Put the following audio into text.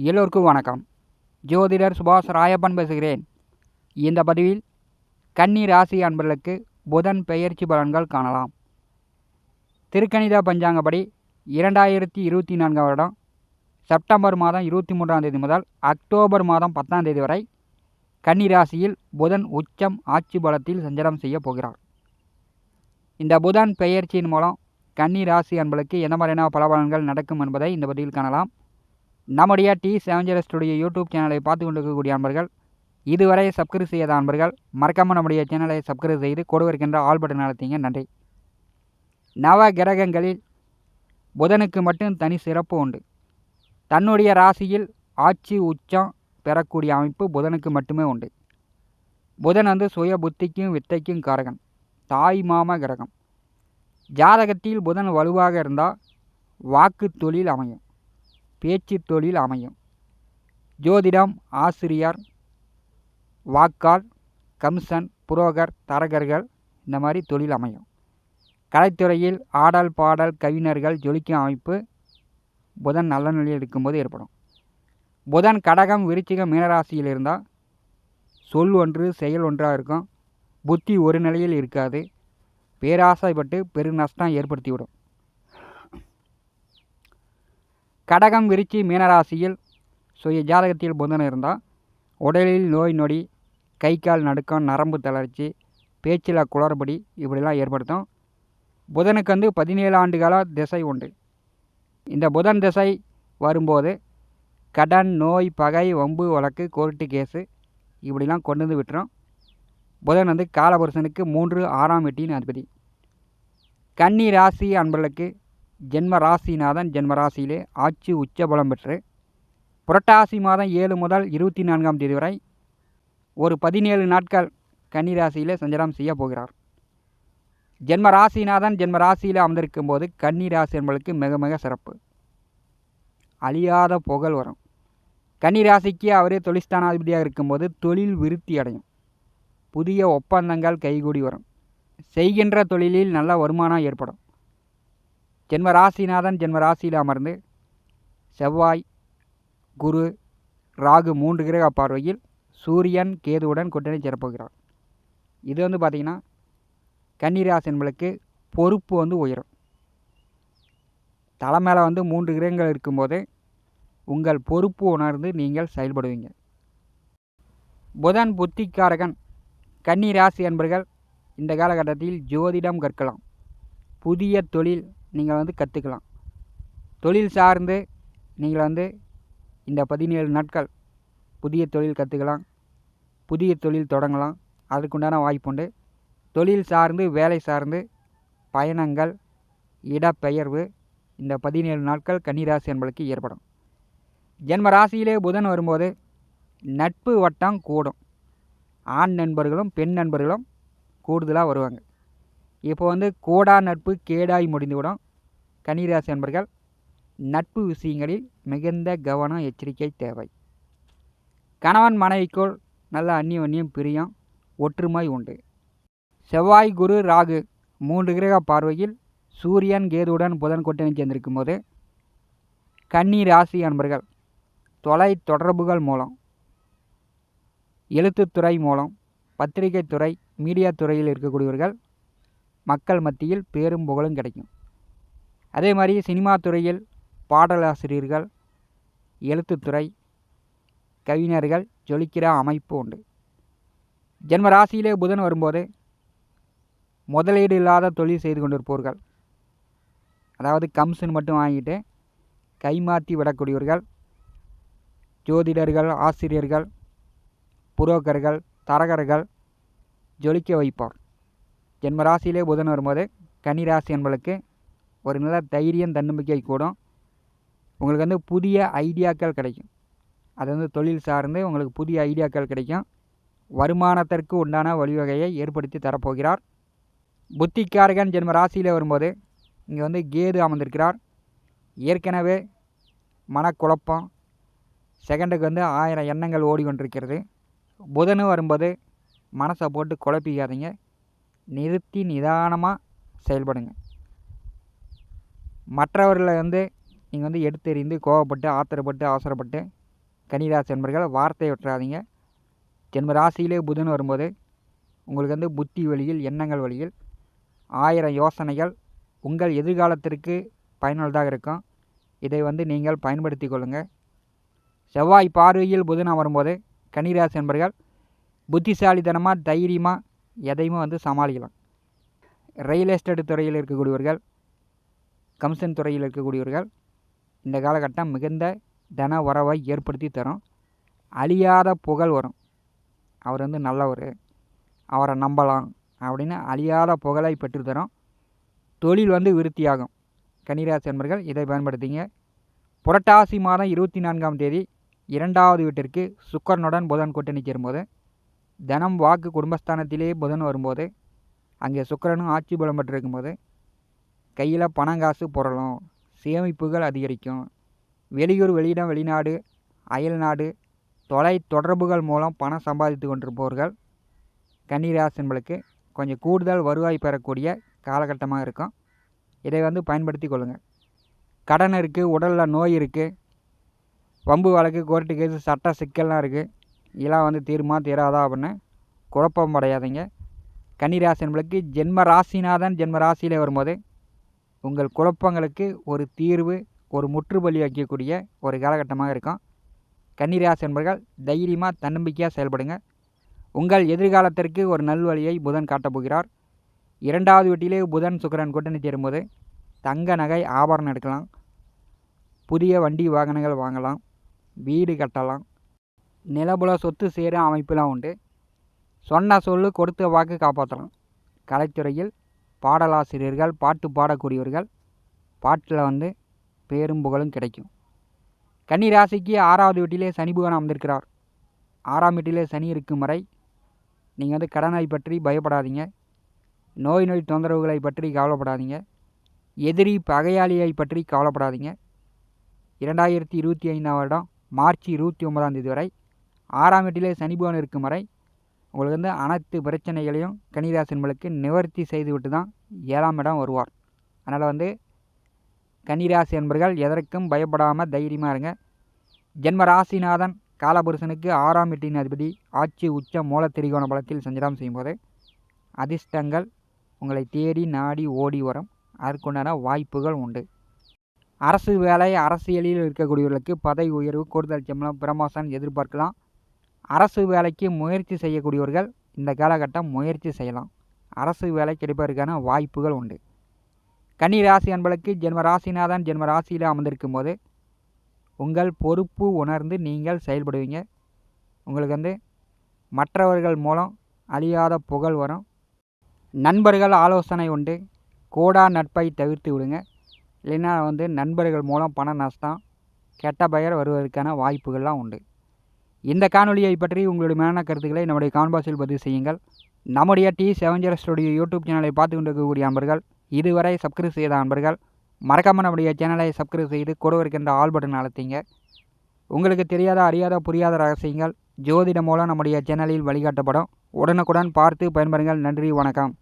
எல்லோருக்கும் வணக்கம். ஜோதிடர் சுபாஷ் ராயப்பன் பேசுகிறேன். இந்த பதிவில் கன்னி ராசி அன்பர்களுக்கு புதன் பெயர்ச்சி பலன்கள் காணலாம். திருக்கணித பஞ்சாங்கப்படி இரண்டாயிரத்தி இருபத்தி நான்காம் வருடம் செப்டம்பர் மாதம் இருபத்தி மூன்றாம் தேதி முதல் அக்டோபர் மாதம் பத்தாம் தேதி வரை கன்னி ராசியில் புதன் உச்சம் ஆட்சி பலத்தில் சஞ்சலம் செய்ய போகிறார். இந்த புதன் பெயர்ச்சியின் மூலம் கன்னி ராசி அன்பளுக்கு எந்த மாதிரியான பலபலன்கள் நடக்கும் என்பதை இந்த பதிவில் காணலாம். நம்முடைய டி செவஞ்சர் ஸ்டுடியோ யூடியூப் சேனலை பார்த்து கொண்டிருக்கக்கூடிய அன்பர்கள் இதுவரை சப்ஸ்கிரைப் செய்யாத அன்பர்கள் மறக்காமல் நம்முடைய சேனலை சப்ஸ்கிரைப் செய்து கொடுவிருக்கின்ற ஆல் பட்டன் நடத்திங்க நன்றி. நவ கிரகங்களில் புதனுக்கு மட்டும் தனி சிறப்பு உண்டு. தன்னுடைய ராசியில் ஆட்சி உச்சம் பெறக்கூடிய அமைப்பு புதனுக்கு மட்டுமே உண்டு. புதன் வந்து சுய புத்திக்கும் வித்தைக்கும் காரகன் தாய் மாம கிரகம். ஜாதகத்தில் புதன் வலுவாக இருந்தால் வாக்கு தொழில் அமையும். பேச்சு தொழில் அமையும். ஜோதிடம் ஆசிரியர் வாக்கால் கம்சன் புரோகர் தரகர்கள் இந்த மாதிரி தொழில் அமையும். கலைத்துறையில் ஆடல் பாடல் கவிஞர்கள் ஜொலிக்கும் அமைப்பு புதன் நல்ல நிலையில் இருக்கும்போது ஏற்படும். புதன் கடகம் விருச்சிகம் மீனராசியில் இருந்தால் சொல் ஒன்று செயல் ஒன்றாக இருக்கும். புத்தி ஒரு நிலையில் இருக்காது. பேராசைப்பட்டு பெரு நஷ்டம் ஏற்படுத்திவிடும். கடகம் விருச்சி மீனராசியில் சுய ஜாதகத்தில் புதன் இருந்தால் உடலில் நோய் நொடி கை கால் நடுக்கம் நரம்பு தளர்ச்சி பேச்சில் குளறுபடி இப்படிலாம் ஏற்படுத்தும். புதனுக்கு வந்து பதினேழு ஆண்டுகால திசை உண்டு. இந்த புதன் திசை வரும்போது கடன் நோய் பகை வம்பு வழக்கு கோர்ட்டு கேஸு இப்படிலாம் கொண்டு வந்து விட்டுரும். புதன் வந்து காலபுருஷனுக்கு மூன்று ஆறாம் எட்டின் அதிபதி. கன்னி ராசி அன்பர்களுக்கு ஜென்ம ராசிநாதன் ஜென்ம ராசியிலே ஆட்சி உச்ச பலம் பெற்று புரட்டாசி மாதம் ஏழு முதல் இருபத்தி நான்காம் தேதி வரை ஒரு பதினேழு நாட்கள் கன்னி ராசியிலே சஞ்சாரம் செய்ய போகிறார். ஜென்ம ராசிநாதன் ஜென்ம ராசியில் அமர்ந்திருக்கும் போது கன்னி ராசி என்பதற்கு மிக மிக சிறப்பு. அழியாத புகழ் வரும். கன்னி ராசிக்கு அவரே தொழில்ஸ்தானாதிபதியாக இருக்கும்போது தொழில் விருத்தி அடையும். புதிய ஒப்பந்தங்கள் கைகூடி வரும். செய்கின்ற தொழிலில் நல்ல வருமானம் ஏற்படும். ஜென்ம ராசிநாதன் ஜென்ம ராசியில் அமர்ந்து செவ்வாய் குரு ராகு மூன்று கிரக பார்வையில் சூரியன் கேதுவுடன் கூட்டணி சிறப்புகிறார். இது வந்து பார்த்திங்கன்னா கன்னிராசி என்பளுக்கு பொறுப்பு வந்து உயரும். தலை மேலே வந்து மூன்று கிரகங்கள் இருக்கும்போது உங்கள் பொறுப்பு உணர்ந்து நீங்கள் செயல்படுவீங்க. புதன் புத்திக்காரகன் கன்னி ராசி என்பர்கள் இந்த காலகட்டத்தில் ஜோதிடம் கற்கலாம். புதிய தொழில் நீங்கள் வந்து கற்றுக்கலாம் தொழில் சார்ந்து நீங்கள் வந்து இந்த பதினேழு நாட்கள் புதிய தொழில் கற்றுக்கலாம் புதிய தொழில் தொடங்கலாம். அதுக்குண்டான வாய்ப்புண்டு தொழில் சார்ந்து வேலை சார்ந்து பயணங்கள் இடப்பெயர்வு இந்த பதினேழு நாட்கள் கன்னிராசி என்பதற்கு ஏற்படும். ஜென்ம ராசியிலே புதன் வரும்போது நட்பு வட்டம் கூடும். ஆண் நண்பர்களும் பெண் நண்பர்களும் கூடுதலாக வருவாங்க. இப்போ வந்து கோடா நட்பு கேடாய் முடிந்துவிடும். கன்னிராசி நண்பர்கள் நட்பு விஷயங்களில் மிகுந்த கவனம் எச்சரிக்கை தேவை. கணவன் மனைவிக்குள் நல்ல அந்நியம் பிரியம் ஒற்றுமை உண்டு. செவ்வாய் குரு ராகு மூன்று கிரக பார்வையில் சூரியன் கேதுவுடன் புதன் கூட்டணி சேர்ந்திருக்கும் போது கன்னி ராசி அன்பர்கள் தொலை தொடர்புகள் மூலம் எழுத்துத்துறை மூலம் பத்திரிகை துறை மீடியா துறையில் இருக்கக்கூடியவர்கள் மக்கள் மத்தியில் பேரும் புகழும் கிடைக்கும். அதே மாதிரி சினிமா துறையில் பாடலாசிரியர்கள் எழுத்துத்துறை கவிஞர்கள் ஜொலிக்கிற அமைப்பு உண்டு. ஜென்ம ராசியிலே புதன் வரும்போது முதலீடு இல்லாத தொழில் செய்து கொண்டிருப்பவர்கள் அதாவது கம்சன் மட்டும் வாங்கிட்டு கைமாற்றி விடக்கூடியவர்கள் ஜோதிடர்கள் ஆசிரியர்கள் புரோக்கர்கள் தரகர்கள் ஜொலிக்க வைப்பார். ஜென்ம ராசியிலே புதன் வரும்போது கன்னிராசி என்பளுக்கு ஒரு நல்ல தைரியம் தன்னம்பிக்கை கூடும். உங்களுக்கு வந்து புதிய ஐடியாக்கள் கிடைக்கும். அது வந்து தொழில் சார்ந்து உங்களுக்கு புதிய ஐடியாக்கள் கிடைக்கும். வருமானத்திற்கு உண்டான வழிவகையை ஏற்படுத்தி தரப்போகிறார். புத்திக்காரகன் ஜென்ம ராசியில் வரும்போது இங்கே வந்து கேது அமர்ந்திருக்கிறார். ஏற்கனவே மனக்குழப்பம் செகண்டுக்கு வந்து ஆயிரம் எண்ணங்கள் ஓடிக்கொண்டிருக்கிறது. புதனும் வரும்போது மனசை போட்டு குழப்பிக்காதீங்க. நிறுத்தி நிதானமாக செயல்படுங்க. மற்றவர்களை வந்து நீங்கள் வந்து எடுத்தெறிந்து கோவப்பட்டு ஆத்திரப்பட்டு அவசரப்பட்டு கன்னிராசி என்பர்கள் வார்த்தையை விட்டுறாதீங்க. ஜென்ம ராசியிலே புதன் வரும்போது உங்களுக்கு வந்து புத்தி வழியில் எண்ணங்கள் வழியில் ஆயிரம் யோசனைகள் உங்கள் எதிர்காலத்திற்கு பயனுள்ளதாக இருக்கும். இதை வந்து நீங்கள் பயன்படுத்தி கொள்ளுங்கள் செவ்வாய் பார்வையில் புதன் வரும்போது கன்னிராசி என்பர்கள் புத்திசாலித்தனமாக தைரியமாக எதையுமே வந்து சமாளிக்கலாம். ரியல் எஸ்டேட் துறையில் இருக்கக்கூடியவர்கள் கமிஷன் துறையில் இருக்கக்கூடியவர்கள் இந்த காலகட்டம் மிகுந்த தன உறவை ஏற்படுத்தி தரும். அழியாத புகழ் வரும். அவர் வந்து நல்லவர் அவரை நம்பலாம் அப்படின்னு அழியாத புகழை பெற்றுத்தரும் தொழில் வந்து விருத்தியாகும். கன்னிராசி என்பர்கள் இதை பயன்படுத்திங்க. புரட்டாசி மாதம் இருபத்தி நான்காம் தேதி இரண்டாவது வீட்டிற்கு சுக்கரனுடன் புதன் கூட்டணி சேரும்போது தினம் வாக்கு குடும்பஸ்தானத்திலே புதன் வரும்போது அங்கே சுக்கரனும் ஆட்சி பலம் பெற்றிருக்கும்போது கையில் பணங்காசு புரளும் சேமிப்புகள் அதிகரிக்கும். வெளியூர் வெளியிடம் வெளிநாடு அயல்நாடு தொலை தொடர்புகள் மூலம் பணம் சம்பாதித்து கொண்டிருப்பவர்கள் கன்னிராசன்களுக்கு கொஞ்சம் கூடுதல் வருவாய் பெறக்கூடிய காலகட்டமாக இருக்கும். இதை வந்து பயன்படுத்தி கொள்ளுங்கள் கடன் இருக்குது உடலில் நோய் இருக்குது வம்பு வழக்கு கோர்ட்டு கேஸு சட்ட சிக்கல்லாம் இருக்குது இதெல்லாம் வந்து தீருமா தீராதா அப்படின்னு குழப்பம் அடையாதீங்க. கன்னிராசி என்பளுக்கு ஜென்ம ராசிநாதன் ஜென்ம ராசியில் வரும்போது உங்கள் குழப்பங்களுக்கு ஒரு தீர்வு ஒரு முற்றுப்புள்ளி வைக்கக்கூடிய ஒரு காலகட்டமாக இருக்கும். கன்னிராசி என்பர்கள் தைரியமாக தன்னம்பிக்கையாக செயல்படுங்க. உங்கள் எதிர்காலத்திற்கு ஒரு நல்வழியை புதன் காட்டப்போகிறார் இரண்டாவது வீட்டிலே புதன் சுக்கரன் கூட்டணி சேரும்போது தங்க நகை ஆபரணம் எடுக்கலாம். புதிய வண்டி வாகனங்கள் வாங்கலாம். வீடு கட்டலாம். நிலபுல சொத்து சேரும் அமைப்பெலாம் உண்டு. சொன்ன சொல்லு கொடுத்த வாக்கு காப்பாற்றலாம் கலைத்துறையில் பாடலாசிரியர்கள் பாட்டு பாடக்கூடியவர்கள் பாட்டில் வந்து பேரும் புகழும் கிடைக்கும். கன்னி ராசிக்கு ஆறாவது வீட்டிலே சனி புகன் அமர்ந்திருக்கிறார். ஆறாம் வீட்டிலே சனி இருக்கும் வரை நீங்கள் வந்து கடனை பற்றி பயப்படாதீங்க. நோய் நோய் தொந்தரவுகளை பற்றி கவலைப்படாதீங்க. எதிரி பகையாளியை பற்றி கவலைப்படாதீங்க. இரண்டாயிரத்தி இருபத்தி ஐந்தாம் வருடம் மார்ச் இருபத்தி ஒன்பதாம் தேதி வரை ஆறாம் வீட்டிலே சனி இருக்கும் வரை உங்களுக்கு வந்து அனைத்து பிரச்சனைகளையும் கன்னிராசி நிவர்த்தி செய்துவிட்டு தான் ஏழாம் இடம் வருவார். அதனால் வந்து கன்னிராசி என்பர்கள் எதற்கும் பயப்படாமல் தைரியமாக இருங்க. ஜென்ம ராசிநாதன் காலபுருஷனுக்கு ஆறாம் வீட்டின் அதிபதி ஆட்சி உச்ச மூல திரிகோண பலத்தில் சஞ்சலம் செய்யும்போது அதிர்ஷ்டங்கள் உங்களை தேடி நாடி ஓடி வரும். அதற்குண்டான வாய்ப்புகள் உண்டு. அரசு வேலை அரசியலில் இருக்கக்கூடியவர்களுக்கு பதவி உயர்வு கூடுதல் சம்பளம் பிரமோஷன் எதிர்பார்க்கலாம். அரசு வேலைக்கு முயற்சி செய்யக்கூடியவர்கள் இந்த காலகட்டம் முயற்சி செய்யலாம். அரசு வேலை கிடைப்பதற்கான வாய்ப்புகள் உண்டு. கன்னி ராசி அன்பளுக்கு ஜென்ம ராசிநாதன் ஜென்ம ராசியில் அமர்ந்திருக்கும் போது உங்கள் பொறுப்பு உணர்ந்து நீங்கள் செயல்படுவீங்க. உங்களுக்கு வந்து மற்றவர்கள் மூலம் அழியாத புகழ் வரும். நண்பர்கள் ஆலோசனை உண்டு. கோடா நட்பை தவிர்த்து விடுங்க. இல்லைன்னா வந்து நண்பர்கள் மூலம் பண நஷ்டம் கெட்ட பெயர் வருவதற்கான வாய்ப்புகள்லாம் உண்டு. இந்த காணொலியை பற்றி உங்களுடைய மேலான கருத்துக்களை நம்முடைய கான்பாஸில் பதிவு செய்யுங்கள். நம்முடைய T seven zero studio YouTube சேனலை பார்த்து கொண்டிருக்கக்கூடிய அன்பர்கள் இதுவரை சப்ஸ்கிரைப் செய்த அன்பர்கள் மறக்காமல் நம்முடைய சேனலை சப்ஸ்கிரைப் செய்து கூட இருக்கின்ற ஆல் பட்டன் அழுத்திங்க. உங்களுக்கு தெரியாத அறியாத புரியாத ரகசியங்கள் ஜோதிடம் மூலம் நம்முடைய சேனலில் வழிகாட்டப்படும். உடனுக்குடன் பார்த்து பயன்பெறுங்கள். நன்றி வணக்கம்.